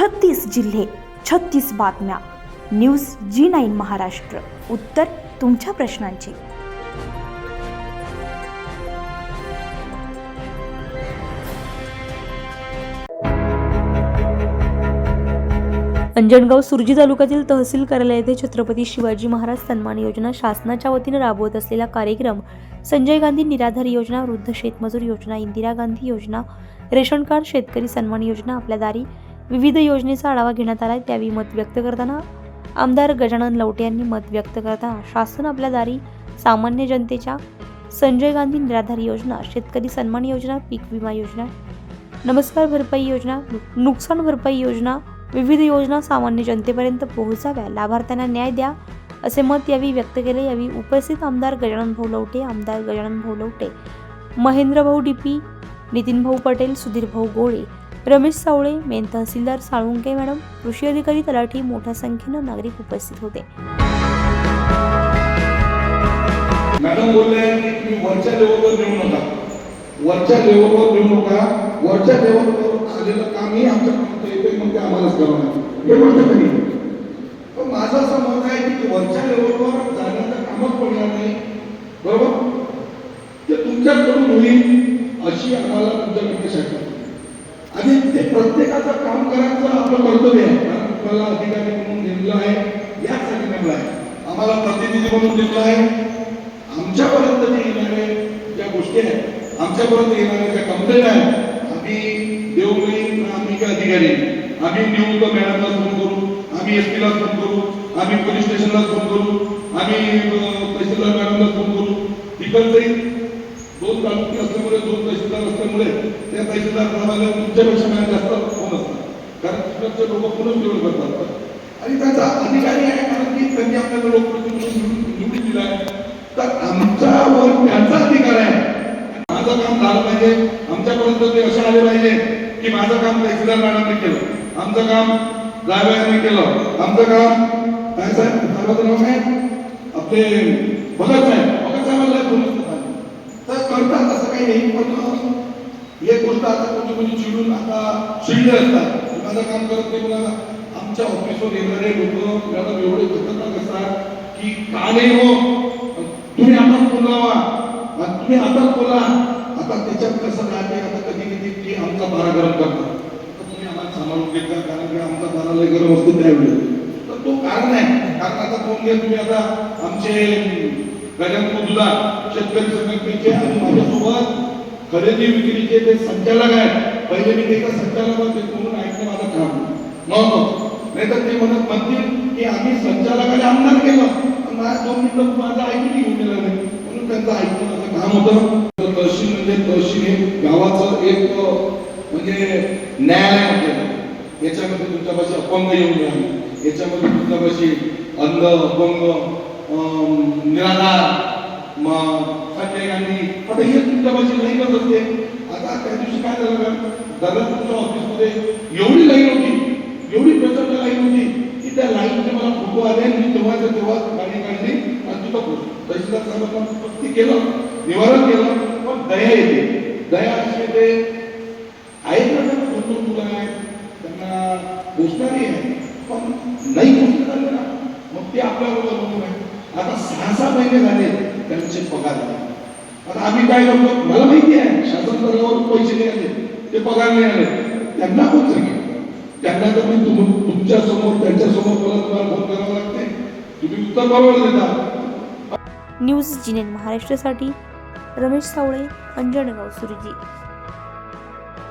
छत्तीस जिल्हे छत्तीस बातम्या. News G nine Maharashtra. उत्तर तुमच्या प्रश्नांची. अंजनगाव सुरजी तालुक्यातील तहसील कार्यालय येथे छत्रपती शिवाजी महाराज सन्मान योजना शासनाच्या वतीने राबवत असलेला कार्यक्रम संजय गांधी निराधार योजना वृद्ध शेतमजूर योजना इंदिरा गांधी योजना रेशन कार्ड शेतकरी सन्मान योजना आपल्या दारी विविध योजनेचा आढावा घेण्यात आला त्यावेळी मत व्यक्त करताना आमदार गजानन लवटे यांनी मत व्यक्त करताना शासन आपल्या दारी सामान्य जनतेच्या संजय गांधी निराधार योजना शेतकरी सन्मान योजना पीक विमा योजना नमस्कार भरपाई योजना नुकसान भरपाई योजना विविध योजना सामान्य जनतेपर्यंत पोहोचाव्या लाभार्थ्यांना न्याय द्या असे मत यावेळी व्यक्त केले. यावेळी उपस्थित आमदार गजानन भाऊ लवटे आमदार गजानन भाऊ लवटे महेंद्र भाऊ डीपी नितीनभाऊ पटेल सुधीरभाऊ गोळे रमेश सावळे मेन तहसीलदार साळुंके मॅडम कृषी अधिकारी तलाठी मोठ्या संख्येनं नागरिक उपस्थित होते. मॅडम बोलले की वरच्या लेवलवर नेऊ नका. वरच्या लेवलवर नेऊ नका. वरच्या लेवलवर आलेलं कामही आमच्यापर्यंत येते मग ते आम्हालाच करावं हे म्हणतो तरी पण माझं असं मत आहे की वरच्या लेवलवर जाण्याचं कामच पडणार नाही. बरोबर? अशी आम्हाला तुमच्या शक्यता आणि ते प्रत्येकाचं काम करायचं आपलं कर्तव्य आहे. कारण तुम्हाला अधिकारी म्हणून नेमलं आहे यासाठी नेमलं आहे. आम्हाला प्रतिनिधी म्हणून नेमलं आहे. आमच्यापर्यंत जे येणारे ज्या गोष्टी आहेत आमच्यापर्यंत येणाऱ्या ज्या कंप्लेंट आहेत आम्ही देवगडी आम्ही काय अधिकारी. आम्ही नेऊ मॅडमला फोन करू आम्ही एस पीला फोन करू आम्ही पोलीस स्टेशनला फोन करू आम्ही तहसीलदार मॅडमला फोन करू. तिकडचंही दोन तालुके असल्यामुळे दोन तहसीलदार असल्यामुळे त्या तहसीलदार साहेबांना तुमच्यापेक्षा मला जास्त फोन असतात कारण तिकडचे लोक फोनच निवड करतात. आणि त्याचा अधिकारी आहे कारण की त्यांनी आपल्याला लोकप्रतिनिधी निवडून दिला आहे. तर आमच्यावर त्यांचा अधिकार आहे. माझं काम झालं पाहिजे. आमच्यापर्यंत ते असे आले पाहिजे की माझं काम तहसीलदार मॅडमने केलं. आमचं काम जायबाईने केलं. आमचं काम काय साहेब साहेबाचं नाव काय? आपले भगत साहेब. तर असं काही नाही पण एक गोष्ट आता कोणी कोणी म्हणजे चिडून आता चिडले असतात. माझं काम करत नाही मला आमच्या ऑफिसवर येणारे लोक मॅडम एवढे खतरनाक असतात की का नाही हो? तुम्ही आता बोलावा. तुम्ही आता बोला. आता त्याच्यात कसं राहते आता कधी कधी की आमचा बारा गरम करतात. तर तुम्ही आम्हाला सांभाळून घेता कारण की आमचा बारा लय गरम असतो त्यावेळी. तर तो कारण आहे. कारण आता फोन घ्या तुम्ही आता आमचे गजानन मुजुला शेतकरी संघटनेचे आणि खरेदी विक्रीचे ते संचालक आहेत. पहिले मी ते एका म्हणून ऐकणं माझं काम. नव्हतं नाही तर ते म्हणत म्हणतील की आम्ही संचालकाला आमदार केलं. पण दोन मिनिटं माझं ऐकून घेऊन दिलं नाही म्हणून त्यांचं ऐकणं माझं काम होतं. तर तहसील म्हणजे तहसील हे गावाचं एक म्हणजे न्यायालय म्हटलं याच्यामध्ये तुमच्यापाशी अपंग येऊन राहिले. याच्यामध्ये तुमच्यापाशी अंध अपंग अं, निराधार मग संजय गांधी आता हे तुमच्यापाशी लाईनच असते. आता त्या दिवशी काय झालं मॅम दादा तुमच्या ऑफिसमध्ये एवढी लाईन होती एवढी प्रचंड लाईन होती की त्या लाईनचे मला फोटो आले आणि मी तेव्हाच्या तेव्हा गाणी काढली आणि तुझा पोहोचलो तहसीलदार साहेबांना ते केलं निवारण केलं पण दया येते. दया अशी येते. आहे ना त्यांना तुला आहे त्यांना पोचणारी आहे पण नाही पोचले झाले ना मग ते आपल्याबरोबर अवलंबून आहे आता सहा सहा महिने झाले त्यांचे पगार नाही. आता आम्ही काय करतो? मला माहिती आहे शासन स्तरावर पैसे नाही आले ते पगार नाही आले त्यांना कोण सांगेल? त्यांना तर मी तुम तुमच्यासमोर त्यांच्यासमोर मला तुम्हाला फोन करावा लागते तुम्ही उत्तर बरोबर देता न्यूज जिनेन महाराष्ट्रासाठी रमेश सावळे अंजनगाव सुरजी.